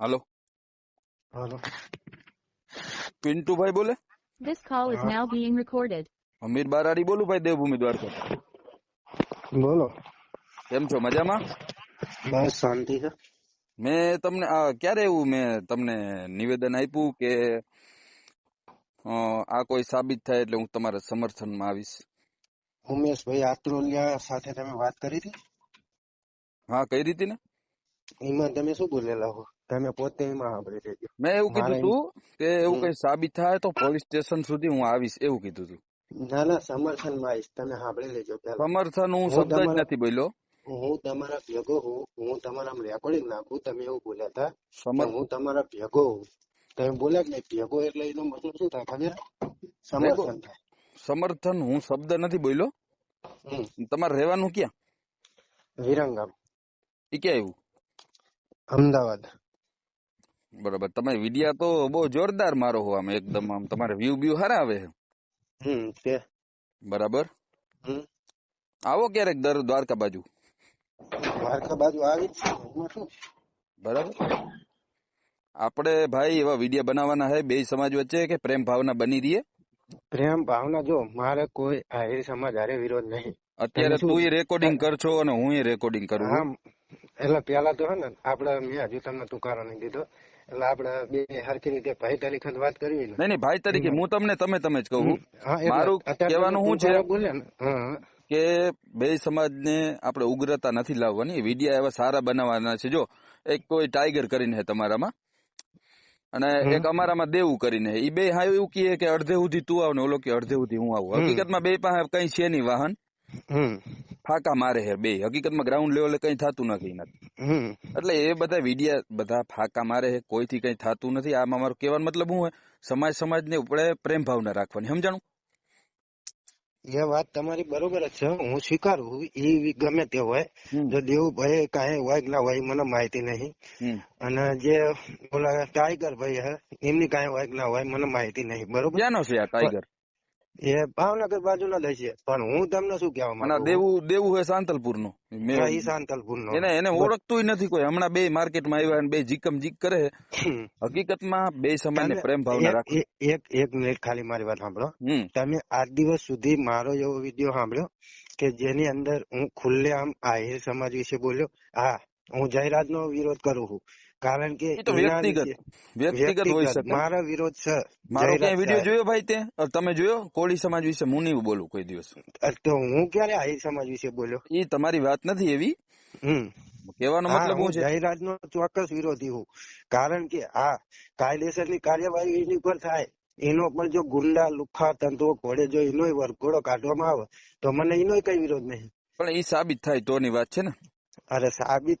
હાલો. હાલો. પિન્ટુભાઈ બોલે? This call is now being recorded. અમીર બારાડી બોલું ભાઈ દેવભૂમિ દ્વારકા બોલો. કેમ છો? મજામાં? બસ શાંતિ છે. મેં તમને આ ક્યારે એવું મેં તમને નિવેદન આપ્યું કે અ, આ કોઈ સાબિત થાય એટલે હું તમારા સમર્થનમાં આવીશ? ઉમેશભાઈ આત્રોલિયા સાથે તમે વાત કરી હતી? હા કઈ રીતે ને? એમાં તમે શું બોલેલા હો? તમે પોતે એમાં સાંભળી લેજો મેં એવું કીધું તું કે એવું કઈ સાબિત થાય તો પોલીસ સ્ટેશન સુધી હું આવીશ એવું કીધું તું. ના ના સમર્થનમાં આવીશ. તમે સાંભળી લેજો સમર્થન હું શબ્દ જ તમારા- નથી બોલ્યો. હું તમારા ભેગો હું હું તમારા રેકોર્ડિંગ નાખું. તમે એવું બોલ્યા હતા કે હું તમારા ભેગો હું તમે બોલ્યા કે નહીં? ભેગો એટલે એનો મતલબ શું થાય ખબર? સમર્થન થાય. સમર્થન હું શબ્દ નથી બોલ્યો? હમ. તમારે રહેવાનું ક્યાં? વિરંગામ. એ ક્યાં આવ્યું? અમદાવાદ. બરોબર. તમે વિડિયા તો બહુ જોરદાર મારો હો આમ એકદમ આમ તમારે વ્યૂ વ્યૂ હારા આવે હમ તે બરાબર? હમ. આવો ક્યારેક દર દ્વારકા બાજુ. દ્વારકા બાજુ આવી છે શું? બરાબર. આપણે ભાઈ એવા વિડિયા બનાવવાના હે બે સમાજ વચ્ચે કે પ્રેમ ભાવના બની રહીએ? પ્રેમ ભાવના જો મારે કોઈ આહિર સમાજ હારે વિરોધ નહીં. અત્યારે તું એ રેકોર્ડિંગ કરશો અને હું એ રેકોર્ડિંગ કરું એટલે પેલા તો હે ને આપડે મેં હજુ તમને તુકારો નહીં દીધો. એટલે આપડે બે હરખી રીતે ભાઈ તરીકે વાત કરવી નહીં નહીં ભાઈ તરીકે. હું તમને તમે તમે જ કહું. મારું કહેવાનું શું છે? ને. કે બે સમાજને આપણે ઉગ્રતા નથી લાવવાની. વિડિયા એવા સારા બનાવવાના છે. જો એક કોઈ ટાઈગર કરીને છે તમારામાં અને. એક અમારામાં દેવું કરીને એ બે હા એવું કહે કે અડધે સુધી તું આવ ને ઓલો કે અડધે સુધી હું આવું. હકીકતમાં બે પાસે કઈ છે નહીં વાહન. ફાકા મારે છે બે. હકીકતમાં ગ્રાઉન્ડ લેવલે કઈ થતું નથી. એનાથી. હમ. એટલે એ બધા વિડિયા બધા ફાકા મારે છે કોઈથી કઈ થતું નથી. આમાં મારો કહેવાનો મતલબ શું હોય સમાજ સમાજને આપણે પ્રેમ ભાવના રાખવાની. સમજાણું? એ વાત તમારી બરોબર જ છે. હું સ્વીકારું. એ ગમે તે હોય. હમ. જો દેવુભાઈ કાંઈ હોય કે ના હોય એ મને માહિતી નહીં. હમ. અને જે ઓલા ટાઈગર ભાઈ હે એમની કાંઈ હોય કે ના હોય મને માહિતી નહીં. બરોબર? ક્યાંનો છે આ ટાઈગર? એ ભાવનગર બાજુના જ છે પણ હું તમને શું કહેવા આ માંગુ? દેવું દેવું હોય સાંતલપુર નો એ સાંતલપુર નો એને એને ઓળખતું નથી કોઈ. હમણાં બે માર્કેટમાં આવ્યા અને બે જીકમ જીક કરે હકીકતમાં બે સમાન પ્રેમ ભાવના એક- એક- એક એક મિનિટ ખાલી મારી વાત સાંભળો. તમે આજ દિવસ સુધી મારો એવો વીડિયો સાંભળ્યો કે જેની અંદર હું ખુલ્લે આમ આહિર સમાજ વિશે બોલ્યો? હા હું જયરાજ નો વિરોધ કરું છું. કારણ કે એ તો વ્યક્તિગત વ્યક્તિગત હોઈ શકે. મારો વિરોધ છે. મારો ક્યાંય વીડિયો જોયો ભાઈ તે? તમે જોયો? કોળી સમાજ વિશે હું નહીં બોલું કોઈ દિવસ. તો હું ક્યારે આહિર સમાજ વિશે બોલ્યો? એ તમારી વાત નથી એવી. હમ. કહેવાનો મતલબ હું છે? જાહેરાત નો ચોક્કસ વિરોધી હું. કારણ કે આ કાયદેસરની કાર્યવાહી એની ઉપર થાય. એનો પણ જો ગુંડા લુખા તંતુઓ ઘોડે જો એનો વરઘોડો કાઢવામાં આવે તો મને એનો કઈ વિરોધ નહીં. પણ એ સાબિત થાય તોની વાત છે ને. અરે સાબિત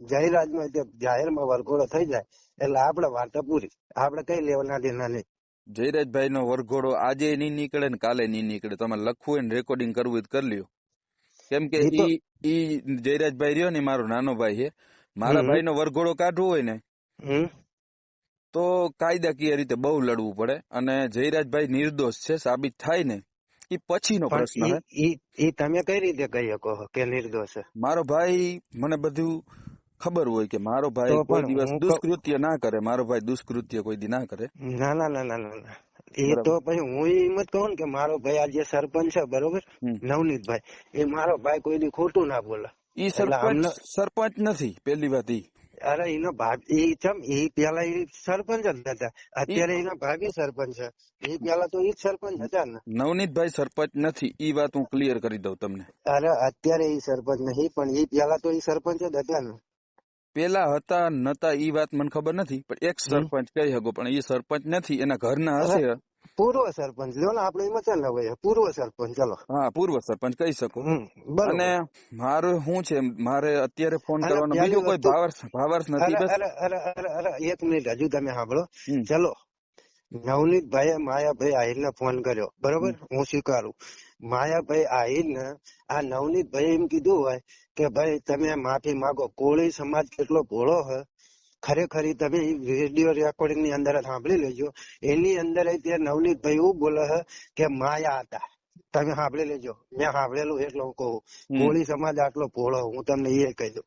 જાહેરાતમાં જાહેરમાં વરઘોડો થઈ જાય એટલે આપડે વાર્તા પૂરી આપડે કઈ લેવાના દેના નહીં. જયરાજભાઈ નો વરઘોડો આજે નહીં નીકળે ને કાલે નહીં નીકળે. તમારે લખવું હોય ને રેકોર્ડિંગ કરવું હોય કરી લ્યો. કેમ કે ઈ ઈ જયરાજભાઈ રહ્યો ને મારો નાનો ભાઈ છે. મારા ભાઈ નો વરઘોડો કાઢવો હોય ને તો કાયદાકીય રીતે બહુ લડવું પડે અને જયરાજભાઈ નિર્દોષ છે સાબિત થાય ને એ પછીનો પ્રશ્ન ઈ તમે કઈ રીતે કહી શકો કે નિર્દોષ? છે મારો ભાઈ મને બધું ખબર હોય કે મારો ભાઈ કોઈ દિવસ દુષ્કૃત્ય ના કરે મારો ભાઈ દુષ્કૃત્ય કોઈ દી ના કરે. ના ના ના ના ના. એ તો પછી હું એમ જ કહું કે મારો ભાઈ આ જે સરપંચ છે બરોબર. નવનીતભાઈ. એ મારો ભાઈ કોઈ દી ખોટું ના બોલે. ઈ સરપંચ સરપંચ નથી પેલી વાત ઈ. અરે એનો ભાગ એ ચમ એ પેલા એ સરપંચ જ હતા અત્યારે એના ભાભી સરપંચ છે. એ પેલા તો એ જ સરપંચ હતા ને. નવનીતભાઈ સરપંચ નથી એ વાત હું ક્લિયર કરી દઉં તમને. અરે અત્યારે એ સરપંચ નહીં પણ એ પેલા તો એ સરપંચ જ હતા ને. પેલા હતા નતા ઈ વાત મને ખબર નથી પણ એક સરપંચ કહી શકો પણ ઈ સરપંચ નથી એના ઘરના હશે. પૂર્વ સરપંચ. લ્યો ને આપણે એમાં ચાલ હવે પૂર્વ સરપંચ ચલો. હા પૂર્વ સરપંચ કહી શકો. અને મારું શું છે મારે અત્યારે ફોન કરવાનો બીજો કોઈ ભાવાર્થ ભાવાર્થ નથી બસ. અરે અરે અરે અરે એક મિનિટ હજુ તમે સાંભળો. ચલો. નવનીત ભાઈ માયાભાઈ આહિરને ફોન કર્યો બરોબર? હું સ્વીકારું. માયાભાઈ આહિરને આ નવનીત ભાઈ એમ કીધું હોય કે ભાઈ તમે માફી માંગો. કોળી સમાજ કેટલો ભોળો છે ખરેખર તમે રેડિયો રેકોર્ડિંગની અંદર સાંભળી લેજો. એની અંદર તે નવનીત ભાઈ એવું બોલે હે કે માયા હતા. તમે સાંભળી લેજો. મેં સાંભળેલું એટલે હું કહું. કોળી સમાજ આટલો ભોળો હું તમને એ કહી દઉં.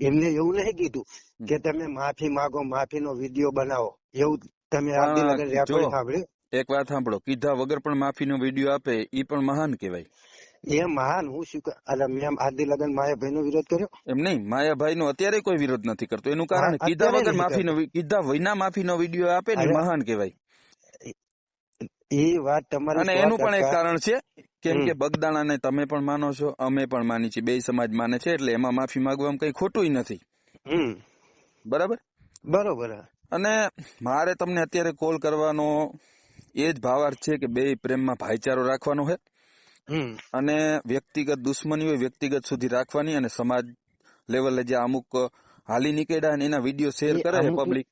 એમને એવું નહીં કીધું કે તમે માફી માંગો માફીનો વીડિયો બનાવો. એવું તમે આદિ પણ લગન જો. રેકોર્ડ સાંભળ્યું. એક વાત સાંભળો. કીધા વગર પણ માફી નો વીડિયો આપે એ પણ મહાન કહેવાય. એ મહાન હું શું એટલે મેં આદિ લગન માયાભાઈ નો વિરોધ કર્યો? એમ નહીં માયાભાઈ નો અત્યારે કોઈ વિરોધ નથી કરતો. એનું કારણ કીધા વગર માફી નો કીધા વિના માફીનો વીડિયો આપે ને મહાન કહેવાય. એ વાત તમારી અને એનું પણ એક કારણ છે કેમ કે. બગદાણાને તમે પણ માનો છો અમે પણ માની છીએ બે સમાજ માને છે એટલે એમાં માફી માંગવામાં કઈ ખોટું નથી. બરાબર? બરોબર અને મારે તમને અત્યારે કોલ કરવાનો એ જ ભાવાર્થ છે કે બે પ્રેમમાં ભાઈચારો રાખવાનો છે. અને વ્યક્તિગત દુશ્મની હોય વ્યક્તિગત સુધી રાખવાની અને સમાજ લેવલે જે અમુક હાલી નીકળ્યા એના વીડિયો શેર કરે છે પબ્લિક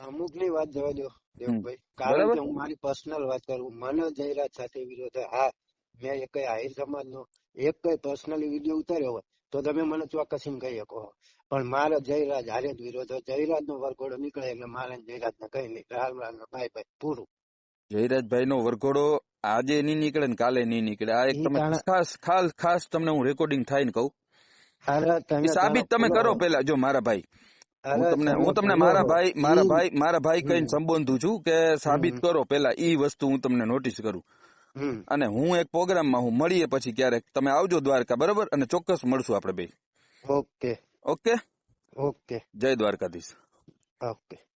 અમુકની વાત જવા દો દેવભાઈ કારણ કે હું મારી પર્સનલ વાત કરું મને જયરાજ સાથે વિરોધ હા મેં એક આહિર સમાજ નો એક કઈ પર્સનલી વીડિયો ઉતાર્યો હોય તો તમે મને ચોક્કસ એમ કહી શકો પણ મારો જયરાજ હારે જ વિરોધ જયરાજ નો વરઘોડો નીકળે એટલે મારે જયરાજ ને કઈ નહીં રામ રામ ને બાય બાય પૂરું જયરાજભાઈ નો વરઘોડો આજે નહીં નીકળે ને કાલે નહીં નીકળે. આ એક તમે ખાસ ખાસ ખાસ તમને હું રેકોર્ડિંગ થાય ને કહું. સાબિત તમે કરો પેલા જો મારા ભાઈ. હું તમને હું તમને મારા ભાઈ મારા ભાઈ મારા ભાઈ કહીને. સંબોધું છું કે સાબિત કરો પેલા ઈ વસ્તુ હું તમને નોટિસ કરું. અને હું એક પ્રોગ્રામમાં હું મળીએ પછી ક્યારેક તમે આવજો દ્વારકા બરોબર? અને ચોક્કસ મળશું આપણે બે. Okay. Okay? Okay. Jay Dwarkadhish. Okay.